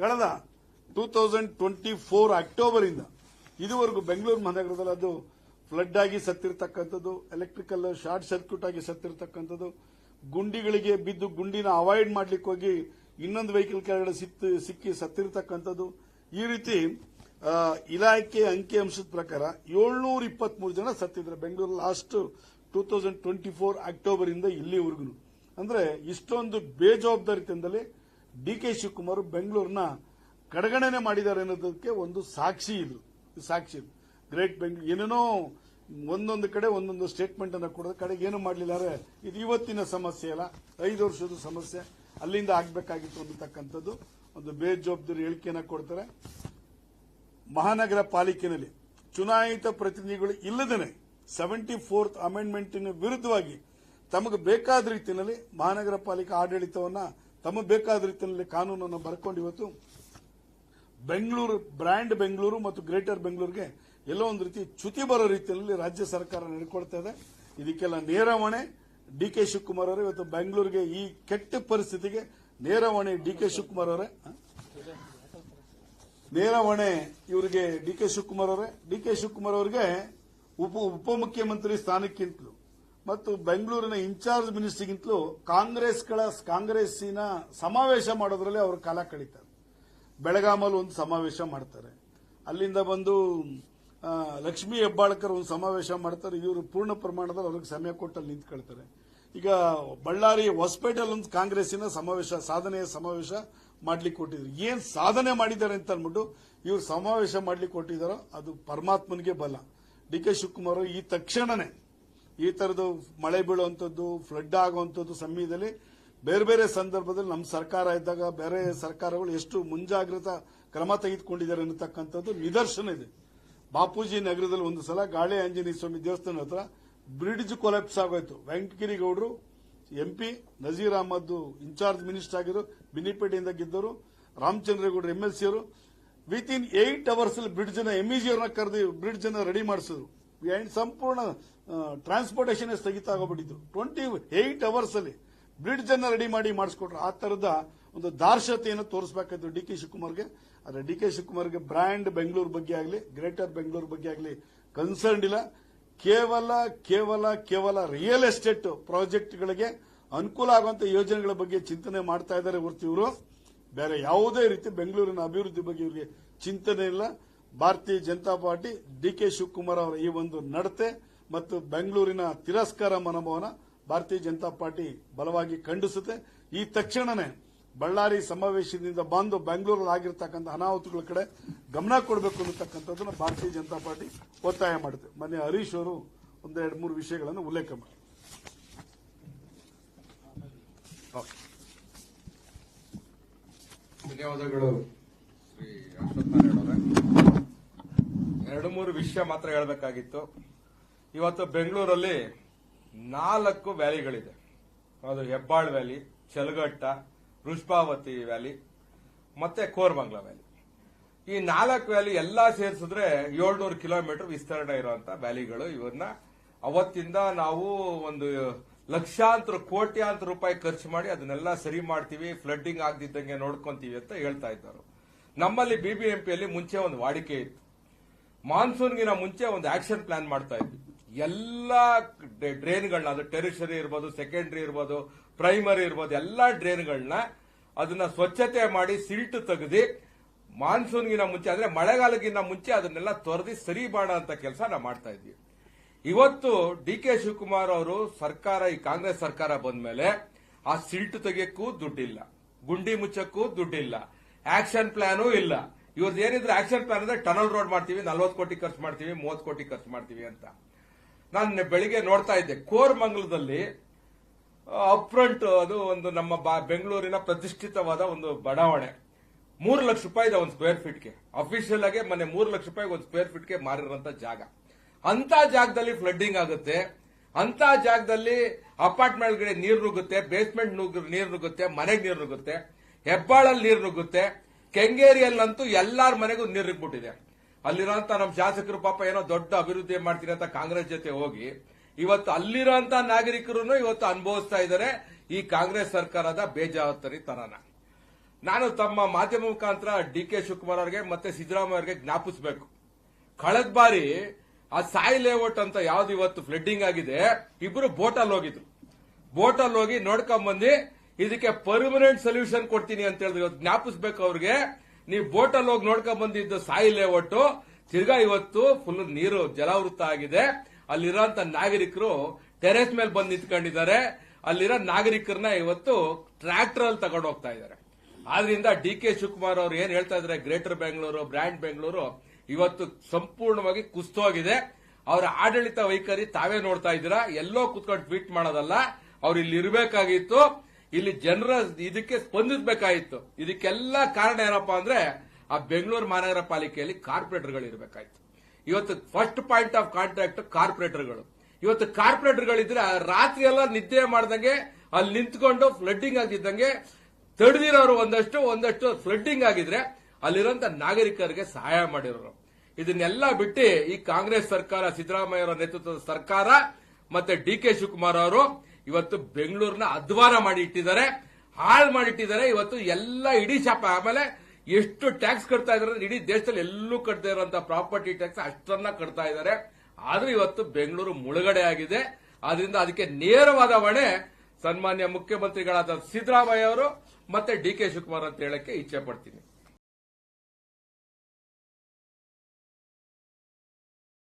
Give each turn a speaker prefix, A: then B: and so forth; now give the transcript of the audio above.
A: ಕಳೆದ two thousand twenty four October ಇಂದ ಇದುವರೆಗೂ ಬೆಂಗಳೂರು ಮಹಾನಗರದಲ್ಲಿ ಅದು ಫ್ಲಡ್ ಆಗಿ ಸತ್ತಿರ್ತಕ್ಕಂಥದ್ದು ಎಲೆಕ್ಟ್ರಿಕಲ್ ಶಾರ್ಟ್ ಸರ್ಕ್ಯೂಟ್ ಆಗಿ ಸತ್ತಿರ್ತಕ್ಕಂಥದ್ದು, ಗುಂಡಿಗಳಿಗೆ ಬಿದ್ದು ಗುಂಡಿನ ಅವಾಯ್ಡ್ ಮಾಡ್ಲಿಕ್ಕೆ ಹೋಗಿ ಇನ್ನೊಂದು ವೆಹಿಕಲ್ ಕೆಳಗಡೆ ಸಿಕ್ಕಿ ಸತ್ತಿರತಕ್ಕಂಥದ್ದು. ಈ ರೀತಿ ಇಲಾಖೆ ಅಂಕಿ ಅಂಶದ ಪ್ರಕಾರ ಏಳ್ನೂರ ಇಪ್ಪತ್ಮೂರು ಜನ ಸತ್ತಿದ್ರು Bengaluru last two thousand twenty four October ಇಂದ ಇಲ್ಲಿವರೆಗೂ. ಅಂದ್ರೆ ಇಷ್ಟೊಂದು ಬೇಜವಾಬ್ದಾರಿತನದಲ್ಲಿ ಡಿ ಕೆ ಶಿವಕುಮಾರ್ ಬೆಂಗಳೂರಿನ ಕಡೆಗಣನೆ ಮಾಡಿದ್ದಾರೆ ಅನ್ನೋದಕ್ಕೆ ಒಂದು ಸಾಕ್ಷಿ ಇದು. ಸಾಕ್ಷಿ ಇದು. ಗ್ರೇಟ್ ಬೆಂಗಳೂರು ಏನೇನೋ ಒಂದೊಂದು ಕಡೆ ಒಂದೊಂದು ಸ್ಟೇಟ್ಮೆಂಟ್ ಅನ್ನು ಕೊಡೋದು. ಕಡೆಗೆ ಏನು ಮಾಡಲಿಲ್ಲ ಇದು ಇವತ್ತಿನ ಸಮಸ್ಯೆ ಅಲ್ಲ, ಐದು ವರ್ಷದ ಸಮಸ್ಯೆ. ಅಲ್ಲಿಂದ ಆಗಬೇಕಾಗಿತ್ತು ಅನ್ನತಕ್ಕಂಥದ್ದು. ಒಂದು ಬೇಜವಾಬ್ದಾರಿ ಹೇಳಿಕೆಯನ್ನು ಕೊಡ್ತಾರೆ. ಮಹಾನಗರ ಪಾಲಿಕೆಯಲ್ಲಿ ಚುನಾಯಿತ ಪ್ರತಿನಿಧಿಗಳು ಇಲ್ಲದೇನೆ ಸೆವೆಂಟಿ ಫೋರ್ತ್ ಅಮೆಂಡ್ಮೆಂಟಿನ ವಿರುದ್ಧವಾಗಿ ತಮಗೆ ಬೇಕಾದ ರೀತಿಯಲ್ಲಿ ಮಹಾನಗರ ಪಾಲಿಕೆ ಆಡಳಿತವನ್ನ ತಮಗೆ ಬೇಕಾದ ರೀತಿಯಲ್ಲಿ ಕಾನೂನನ್ನು ಬರ್ಕೊಂಡು ಇವತ್ತು ಬೆಂಗಳೂರು, ಬ್ರ್ಯಾಂಡ್ ಬೆಂಗಳೂರು ಮತ್ತು ಗ್ರೇಟರ್ ಬೆಂಗಳೂರಿಗೆ ಎಲ್ಲೋ ಒಂದು ರೀತಿ ಚ್ಯುತಿ ಬರೋ ರೀತಿಯಲ್ಲಿ ರಾಜ್ಯ ಸರ್ಕಾರ ನಡ್ಕೊಳ್ತಾ ಇದೆ. ಇದಕ್ಕೆಲ್ಲ ನೇರ ಹೊಣೆ ಡಿ ಕೆ ಶಿವಕುಮಾರ್ ಅವರೇ ಇವತ್ತು ಬೆಂಗಳೂರಿಗೆ ಈ ಕೆಟ್ಟ ಪರಿಸ್ಥಿತಿಗೆ ನೇರ ಹೊಣೆ ಡಿ ಕೆ ಶಿವಕುಮಾರ್ ಅವರೇ, ಹ? ನೇರ ಹೊಣೆ ಇವರಿಗೆ ಡಿ ಕೆ ಶಿವಕುಮಾರ್ ಅವರೇ. ಡಿ ಕೆ ಶಿವಕುಮಾರ್ ಅವರಿಗೆ ಉಪ ಉಪಮುಖ್ಯಮಂತ್ರಿ ಸ್ಥಾನಕ್ಕಿಂತಲೂ ಮತ್ತು ಬೆಂಗಳೂರಿನ ಇನ್ಚಾರ್ಜ್ ಮಿನಿಸ್ಟ್ರಿಗಿಂತಲೂ ಕಾಂಗ್ರೆಸ್ಗಳ, ಕಾಂಗ್ರೆಸ್ಸಿನ ಸಮಾವೇಶ ಮಾಡೋದ್ರಲ್ಲಿ ಅವರು ಕಾಲ ಕಳೀತಾರೆ. ಬೆಳಗಾಮಲ್ಲಿ ಒಂದು ಸಮಾವೇಶ ಮಾಡ್ತಾರೆ. ಅಲ್ಲಿಂದ ಬಂದು ಲಕ್ಷ್ಮೀ ಹೆಬ್ಬಾಳ್ಕರ್ ಒಂದು ಸಮಾವೇಶ ಮಾಡ್ತಾರೆ. ಇವರು ಪೂರ್ಣ ಪ್ರಮಾಣದಲ್ಲಿ ಅವ್ರಿಗೆ ಸಮಯ ಕೊಟ್ಟು ಅಲ್ಲಿ ನಿಂತ್ಕೊಳ್ತಾರೆ. ಈಗ ಬಳ್ಳಾರಿ ಹೊಸಪೇಟೆಲ್ ಒಂದು ಕಾಂಗ್ರೆಸ್ಸಿನ ಸಮಾವೇಶ, ಸಾಧನೆಯ ಸಮಾವೇಶ ಮಾಡ್ಲಿಕ್ಕೆ ಕೊಟ್ಟಿದ್ರು. ಏನ್ ಸಾಧನೆ ಮಾಡಿದ್ದಾರೆ ಅಂತ ಅಂದ್ಬಿಟ್ಟು ಇವ್ರು ಸಮಾವೇಶ ಮಾಡ್ಲಿಕ್ಕೆ ಕೊಟ್ಟಿದ್ದಾರೋ ಅದು ಪರಮಾತ್ಮನಿಗೆ ಬಲ. ಡಿ ಕೆ ಶಿವಕುಮಾರ್ ಈ ತಕ್ಷಣನೇ ಈ ತರದ್ದು ಮಳೆ ಬೀಳುವಂಥದ್ದು ಫ್ಲಡ್ ಆಗುವಂಥದ್ದು ಸಮಯದಲ್ಲಿ ಬೇರೆ ಬೇರೆ ಸಂದರ್ಭದಲ್ಲಿ ನಮ್ಮ ಸರ್ಕಾರ ಇದ್ದಾಗ ಬೇರೆ ಸರ್ಕಾರಗಳು ಎಷ್ಟು ಮುಂಜಾಗ್ರತಾ ಕ್ರಮ ತೆಗೆದುಕೊಂಡಿದ್ದಾರೆ ಅನ್ನತಕ್ಕಂಥದ್ದು ನಿದರ್ಶನ ಇದೆ. ಬಾಪೂಜಿ ನಗರದಲ್ಲಿ ಒಂದು ಸಲ ಗಾಳಿ ಆಂಜನೇಯ ಸ್ವಾಮಿ ದೇವಸ್ಥಾನ ಹತ್ರ ಬ್ರಿಡ್ಜ್ ಕೊಲೆಪ್ಸ್ ಆಗೋಯ್ತು. ವೆಂಕಟಗಿರಿಗೌಡರು MP Nazeer Ahmed in-charge minister ಆಗಿದ್ರು ಬಿನಿಪೇಟೆಯಿಂದ ಗೆದ್ದರು ರಾಮಚಂದ್ರೇಗೌಡರು ಎಂಎಲ್ಸಿ ಅವರು ವಿತ್ ಇನ್ ಏಟ್ ಅವರ್ಸ್ ಅಲ್ಲಿ ಬ್ರಿಡ್ಜ್ನ ಎಂಇಜಿ ಅವ್ರನ್ನ ಕರೆದು ಬ್ರಿಡ್ಜ್ ಅನ್ನ ರೆಡಿ ಮಾಡಿಸಿದ್ರು. And ಸಂಪೂರ್ಣ ಟ್ರಾನ್ಸ್ಪೋರ್ಟೇಷನ್ ಸ್ಥಗಿತ ಆಗೋಗ್ಬಿಟ್ಟಿತ್ತು. ಟ್ವೆಂಟಿ ಅವರ್ಸ್ ಅಲ್ಲಿ ಬ್ರಿಡ್ಜ್ ಅನ್ನ ರೆಡಿ ಮಾಡಿ ಮಾಡಿಸ್ಕೊಟ್ರು. ಆ ತರದ ಒಂದು ದಾರ್ಶತೆಯನ್ನು ತೋರಿಸಬೇಕಾಯ್ತು ಡಿ ಕೆ ಶಿವಕುಮಾರ್ಗೆ. ಆದ್ರೆ ಡಿ ಕೆ ಶಿವಕುಮಾರ್ಗೆ ಬ್ರ್ಯಾಂಡ್ ಬೆಂಗಳೂರು ಬಗ್ಗೆ ಆಗಲಿ, ಗ್ರೇಟರ್ ಬೆಂಗಳೂರು ಬಗ್ಗೆ ಆಗಲಿ ಕನ್ಸರ್ನ್ ಇಲ್ಲ. ಕೇವಲ ಕೇವಲ ಕೇವಲ ರಿಯಲ್ ಎಸ್ಟೇಟ್ ಪ್ರಾಜೆಕ್ಟ್ಗಳಿಗೆ ಅನುಕೂಲ ಆಗುವಂತ ಯೋಜನೆಗಳ ಬಗ್ಗೆ ಚಿಂತನೆ ಮಾಡ್ತಾ ಇದ್ದಾರೆ ಹೊರತು ಇವರು ಬೇರೆ ಯಾವುದೇ ರೀತಿ ಬೆಂಗಳೂರಿನ ಅಭಿವೃದ್ಧಿ ಬಗ್ಗೆ ಇವರಿಗೆ ಚಿಂತನೆ ಇಲ್ಲ. Bharatiya Janata Party D K Shivakumar ಅವರ ಈ ಒಂದು ನಡತೆ ಮತ್ತು ಬೆಂಗಳೂರಿನ ತಿರಸ್ಕಾರ ಮನೋಭಾವನ ಭಾರತೀಯ ಜನತಾ ಪಾರ್ಟಿ ಬಲವಾಗಿ ಖಂಡಿಸುತ್ತೆ. ಈ ತಕ್ಷಣನೇ ಬಳ್ಳಾರಿ ಸಮಾವೇಶದಿಂದ ಬಂದು ಬೆಂಗಳೂರಲ್ಲಿ ಆಗಿರ್ತಕ್ಕಂಥ ಅನಾಹುತಗಳ ಕಡೆ ಗಮನ ಕೊಡಬೇಕು ಅನ್ನತಕ್ಕಂಥದ್ದನ್ನು ಭಾರತೀಯ ಜನತಾ ಪಾರ್ಟಿ ಒತ್ತಾಯ ಮಾಡುತ್ತೆ. ಮೊನ್ನೆ ಹರೀಶ್ ಅವರು ಒಂದೆರಡು ಮೂರು ವಿಷಯಗಳನ್ನು ಉಲ್ಲೇಖ ಮಾಡಿ.
B: ಧನ್ಯವಾದಗಳು ಶ್ರೀ ಅಶ್ವತ್ಥನಾರಾಯಣ ಎರಡು ಮೂರು ವಿಷಯ ಮಾತ್ರ ಹೇಳಬೇಕಾಗಿತ್ತು. ಇವತ್ತು ಬೆಂಗಳೂರಲ್ಲಿ ನಾಲ್ಕು ವ್ಯಾಲಿಗಳಿದೆ. ಅದು ಹೆಬ್ಬಾಳ್ ವ್ಯಾಲಿ, ಚಲಘಟ್ಟ ವೃಷ್ಪಾವತಿ ವ್ಯಾಲಿ, ಮತ್ತೆ ಕೋರ್ಬಂಗ್ಲಾ ವ್ಯಾಲಿ. ಈ ನಾಲ್ಕು ವ್ಯಾಲಿ ಎಲ್ಲಾ ಸೇರಿಸಿದ್ರೆ ಏಳ್ನೂರು ಕಿಲೋಮೀಟರ್ ವಿಸ್ತರಣೆ ಇರುವಂತ ವ್ಯಾಲಿಗಳು ಇವನ್ನ ಅವತ್ತಿಂದ ನಾವು ಒಂದು ಲಕ್ಷಾಂತರ, ಕೋಟ್ಯಾಂತರ ರೂಪಾಯಿ ಖರ್ಚು ಮಾಡಿ ಅದನ್ನೆಲ್ಲ ಸರಿ ಮಾಡ್ತೀವಿ ಫ್ಲಡ್ಡಿಂಗ್ ಆಗದಿದ್ದಂಗೆ ನೋಡ್ಕೊಂತೀವಿ ಅಂತ ಹೇಳ್ತಾ ಇದ್ದಾರೆ ನಮ್ಮಲ್ಲಿ ಬಿಬಿಎಂಪಿಯಲ್ಲಿ ಮುಂಚೆ ಒಂದು ವಾಡಿಕೆ ಇತ್ತು. ಮಾನ್ಸೂನ್ಗಿನ ಮುಂಚೆ ಒಂದು ಆಕ್ಷನ್ ಪ್ಲಾನ್ ಮಾಡ್ತಾ ಇದ್ವಿ. ಎಲ್ಲಾ ಡ್ರೈನ್ಗಳನ್ನ, ಅದು ಟೆರಿಷರಿ ಇರ್ಬೋದು, ಸೆಕೆಂಡ್ರಿ ಇರ್ಬೋದು, ಪ್ರೈಮರಿ ಇರ್ಬೋದು, ಎಲ್ಲಾ ಡ್ರೈನ್ಗಳನ್ನ ಅದನ್ನ ಸ್ವಚ್ಛತೆ ಮಾಡಿ ಸಿಲ್ಟ್ ತೆಗೆದು ಮಾನ್ಸೂನ್ಗಿನ ಮುಂಚೆ, ಅಂದ್ರೆ ಮಳೆಗಾಲಕ್ಕಿಂತ ಮುಂಚೆ ಅದನ್ನೆಲ್ಲ ತೊರೆದು ಸರಿ ಮಾಡೋ ಅಂತ ಕೆಲಸ ನಾವು ಮಾಡ್ತಾ ಇದ್ವಿ. ಇವತ್ತು ಡಿ ಕೆ ಶಿವಕುಮಾರ್ ಅವರು ಸರ್ಕಾರ, ಈ ಕಾಂಗ್ರೆಸ್ ಸರ್ಕಾರ ಬಂದ ಮೇಲೆ ಆ ಸಿಲ್ಟ್ ತೆಗಿಯಕ್ಕೂ ದುಡ್ಡಿಲ್ಲ. ಗುಂಡಿ ಮುಚ್ಚಕ್ಕೂ ದುಡ್ಡಿಲ್ಲ. ಆಕ್ಷನ್ ಪ್ಲಾನು ಇಲ್ಲ. ಇವ್ರದ್ದು ಏನಿದ್ರೆ ಆಕ್ಷನ್ ಪ್ಲಾನ್ ಅಂದ್ರೆ ಟನಲ್ ರೋಡ್ ಮಾಡ್ತೀವಿ, ನಲ್ವತ್ತು ಕೋಟಿ ಖರ್ಚು ಮಾಡ್ತೀವಿ, ಮೂವತ್ತು ಕೋಟಿ ಖರ್ಚು ಮಾಡ್ತೀವಿ ಅಂತ. ನಾನು ಬೆಳಿಗ್ಗೆ ನೋಡ್ತಾ ಇದ್ದೆ, ಕೋರ್ಮಂಗಲದಲ್ಲಿ ಅಪ್ರಂಟ್ ಅದು ಒಂದು ನಮ್ಮ ಬೆಂಗಳೂರಿನ ಪ್ರತಿಷ್ಠಿತವಾದ ಒಂದು ಬಡಾವಣೆ. ಮೂರು ಲಕ್ಷ ರೂಪಾಯಿ ಇದೆ ಒಂದು ಸ್ಕ್ವೇರ್ ಫೀಟ್ಗೆ ಅಫಿಷಿಯಲ್ ಆಗಿ ಮೊನ್ನೆ ಮೂರು ಲಕ್ಷ ರೂಪಾಯಿ ಒಂದು ಸ್ಕ್ವೇರ್ ಫೀಟ್ಗೆ ಮಾರಿರುವಂತ ಜಾಗ. ಅಂತ ಜಾಗದಲ್ಲಿ ಫ್ಲಡ್ಡಿಂಗ್ ಆಗುತ್ತೆ. ಅಂತ ಜಾಗದಲ್ಲಿ ಅಪಾರ್ಟ್ಮೆಂಟ್ಗಳಿಗೆ ನೀರು ನುಗ್ಗುತ್ತೆ ಬೇಸ್ಮೆಂಟ್ ನೀರು ನುಗ್ಗುತ್ತೆ, ಮನೆಗೆ ನೀರು ನುಗ್ಗುತ್ತೆ, ಹೆಬ್ಬಾಳಲ್ಲಿ ನೀರು ನುಗ್ಗುತ್ತೆ. ಕೆಂಗೇರಿಯಲ್ಲಂತೂ ಎಲ್ಲಾರ ಮನೆಗೂ ನೀರು ನುಗ್ಬಿಟ್ಟಿದೆ ಅಲ್ಲಿರೋಂತ ನಮ್ಮ ಶಾಸಕರು ಪಾಪ ಏನೋ ದೊಡ್ಡ ಅಭಿವೃದ್ಧಿ ಮಾಡ್ತೀನಿ ಅಂತ ಕಾಂಗ್ರೆಸ್ ಜೊತೆ ಹೋಗಿ, ಇವತ್ತು ಅಲ್ಲಿರೋಂತ ನಾಗರಿಕರು ಇವತ್ತು ಅನುಭವಿಸ್ತಾ ಇದ್ದಾರೆ ಈ ಕಾಂಗ್ರೆಸ್ ಸರ್ಕಾರದ ಬೇಜವಾಬ್ದಾರಿತನನ ನಾನು ತಮ್ಮ ಮಾಧ್ಯಮ ಮುಖಾಂತರ ಡಿ ಕೆ ಶಿವಕುಮಾರ್ ಅವರಿಗೆ ಮತ್ತೆ ಸಿದ್ದರಾಮಯ್ಯ ಅವರಿಗೆ ಜ್ಞಾಪಿಸಬೇಕು. ಕಳೆದ ಬಾರಿ ಆ ಸಾಯಿ ಲೇಔಟ್ ಅಂತ ಯಾವ್ದು ಇವತ್ತು ಫ್ಲಡ್ಡಿಂಗ್ ಆಗಿದೆ, ಇಬ್ರು ಬೋಟಲ್ಲಿ ಹೋಗಿದ್ರು. ಬೋಟಲ್ಲಿ ಹೋಗಿ ನೋಡ್ಕೊಂಡ್ ಬಂದು ಇದಕ್ಕೆ ಪರ್ಮನೆಂಟ್ ಸೊಲ್ಯೂಷನ್ ಕೊಡ್ತೀನಿ ಅಂತ ಹೇಳಿದ್ರು. ಜ್ಞಾಪಿಸ್ಬೇಕು ಅವ್ರಿಗೆ. ನೀವು ಬೋಟಲ್ಲಿ ಹೋಗಿ ನೋಡ್ಕೊಂಡ್ ಬಂದಿದ್ದು ಸಾಯಿ ಲೇಔಟ್ ತಿರ್ಗಾ ಇವತ್ತು ಫುಲ್ ನೀರು ಜಲಾವೃತ ಆಗಿದೆ. ಅಲ್ಲಿರೋಂತ ನಾಗರಿಕರು ಟೆರೆಸ್ ಮೇಲೆ ಬಂದು ನಿಂತ್ಕೊಂಡಿದ್ದಾರೆ. ಅಲ್ಲಿರೋ ನಾಗರಿಕರನ್ನ ಇವತ್ತು ಟ್ರ್ಯಾಕ್ಟರ್ ಅಲ್ಲಿ ತಗೊಂಡು ಹೋಗ್ತಾ ಇದ್ದಾರೆ. ಆದ್ರಿಂದ ಡಿ ಕೆ ಶಿವಕುಮಾರ್ ಅವರು ಏನ್ ಹೇಳ್ತಾ ಇದ್ದಾರೆ? ಗ್ರೇಟರ್ ಬೆಂಗಳೂರು ಬ್ರ್ಯಾಂಡ್ ಬೆಂಗಳೂರು ಇವತ್ತು ಸಂಪೂರ್ಣವಾಗಿ ಕುಸ್ತೋಗಿದೆ. ಅವರ ಆಡಳಿತ ವೈಖರಿ ತಾವೇ ನೋಡ್ತಾ ಇದ್ದೀರಾ? ಎಲ್ಲೋ ಕುತ್ಕೊಂಡು ಟ್ವೀಟ್ ಮಾಡೋದಲ್ಲ. ಅವ್ರು ಇಲ್ಲಿ ಇರಬೇಕಾಗಿತ್ತು. ಇಲ್ಲಿ ಜನರ ಇದಕ್ಕೆ ಸ್ಪಂದಿಸಬೇಕಾಯಿತು. ಇದಕ್ಕೆಲ್ಲ ಕಾರಣ ಏನಪ್ಪಾ ಅಂದ್ರೆ, ಆ ಬೆಂಗಳೂರು ಮಹಾನಗರ ಪಾಲಿಕೆಯಲ್ಲಿ ಕಾರ್ಪೊರೇಟರ್ಗಳು ಇರಬೇಕಾಯ್ತು. ಇವತ್ತು ಫಸ್ಟ್ ಪಾಯಿಂಟ್ ಆಫ್ ಕಾಂಟ್ರಾಕ್ಟ್ ಕಾರ್ಪೊರೇಟರ್ಗಳು. ಇವತ್ತು ಕಾರ್ಪೊರೇಟರ್ಗಳಿದ್ರೆ ರಾತ್ರಿ ಎಲ್ಲ ನಿದ್ದೆ ಮಾಡ್ದಂಗೆ, ಅಲ್ಲಿ ನಿಂತ್ಕೊಂಡು ಫ್ಲಡ್ಡಿಂಗ್ ಆಗಿದ್ದಂಗೆ ತಡೆದಿರೋರು ಒಂದಷ್ಟು ಒಂದಷ್ಟು ಫ್ಲಡ್ಡಿಂಗ್ ಆಗಿದ್ರೆ ಅಲ್ಲಿರೋಂಥ ನಾಗರಿಕರಿಗೆ ಸಹಾಯ ಮಾಡಿರೋರು. ಇದನ್ನೆಲ್ಲ ಬಿಟ್ಟು ಈ ಕಾಂಗ್ರೆಸ್ ಸರ್ಕಾರ ಸಿದ್ದರಾಮಯ್ಯ ಅವರ ನೇತೃತ್ವದ ಸರ್ಕಾರ ಮತ್ತೆ ಡಿ ಕೆ ಶಿವಕುಮಾರ್ ಅವರು ಇವತ್ತು ಬೆಂಗಳೂರಿನ ಅಧ್ವಾರ ಮಾಡಿ ಇಟ್ಟಿದ್ದಾರೆ ಹಾಳು ಮಾಡಿಟ್ಟಿದ್ದಾರೆ. ಇವತ್ತು ಎಲ್ಲ ಇಡೀ ಶಾಪ ಆಮೇಲೆ ಎಷ್ಟು ಟ್ಯಾಕ್ಸ್ ಕಟ್ತಾ ಇದಾರೆ ಅಂದ್ರೆ ಇಡೀ ದೇಶದಲ್ಲಿ ಎಲ್ಲೂ ಕಟ್ಟದೇ ಇರುವಂತ ಪ್ರಾಪರ್ಟಿ ಟ್ಯಾಕ್ಸ್ ಅಷ್ಟನ್ನ ಕಟ್ತಾ ಇದ್ದಾರೆ. ಆದ್ರೂ ಇವತ್ತು ಬೆಂಗಳೂರು ಮುಳುಗಡೆ ಆಗಿದೆ. ಆದ್ರಿಂದ ಅದಕ್ಕೆ ನೇರವಾದ ಹೊಣೆ ಸನ್ಮಾನ್ಯ ಮುಖ್ಯಮಂತ್ರಿಗಳಾದ ಸಿದ್ದರಾಮಯ್ಯ ಅವರು ಮತ್ತೆ ಡಿ ಕೆ ಶಿವಕುಮಾರ್ ಅಂತ ಹೇಳಕ್ಕೆ ಇಚ್ಛೆ ಪಡ್ತೀನಿ.